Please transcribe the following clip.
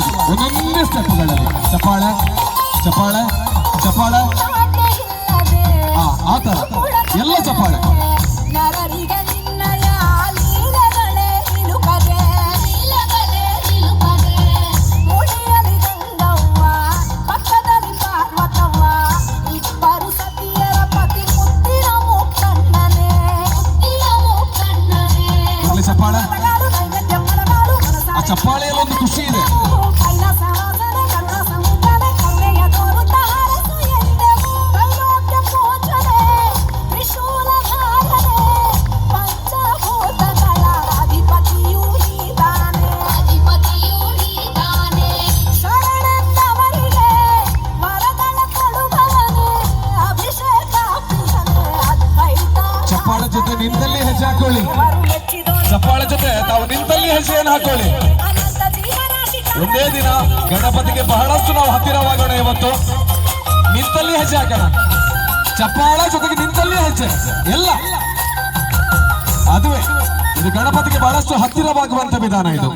ಸ್ಟೆಪ್ಗಳಲ್ಲಿ. ಚಪ್ಪಾಳೆ ಚಪ್ಪಾಳೆ ಚಪ್ಪಾಳೆ. ಆ ತರ ಎಲ್ಲ ಚಪ್ಪಾಳೆ. ನರರಿಗೆ ಚಪ್ಪಾಳೆ ಜೊತೆ ನಿಂತಲ್ಲಿ ಹೆಜ್ಜೆ ಹಾಕೊಳ್ಳಿ ಚಪ್ಪಾಳೆ ಜೊತೆ ತಾವು ನಿಂತಲ್ಲಿ ಹೆಜ್ಜೆಯನ್ನು ಹಾಕೊಳ್ಳಿ. ಒಂದೇ ದಿನ ಗಣಪತಿಗೆ ಬಹಳಷ್ಟು ನಾವು ಹತ್ತಿರವಾಗೋಣ ಇವತ್ತು. ನಿಂತಲ್ಲಿ ಹೆಜ್ಜೆ ಹಾಕೋಣ. ಚಪ್ಪಾಳ ಜೊತೆಗೆ ನಿಂತಲ್ಲಿ ಹೆಜ್ಜೆ. ಎಲ್ಲ. ಅದುವೇ, ಇದು ಗಣಪತಿಗೆ ಬಹಳಷ್ಟು ಹತ್ತಿರವಾಗುವಂತ ವಿಧಾನ ಇದು.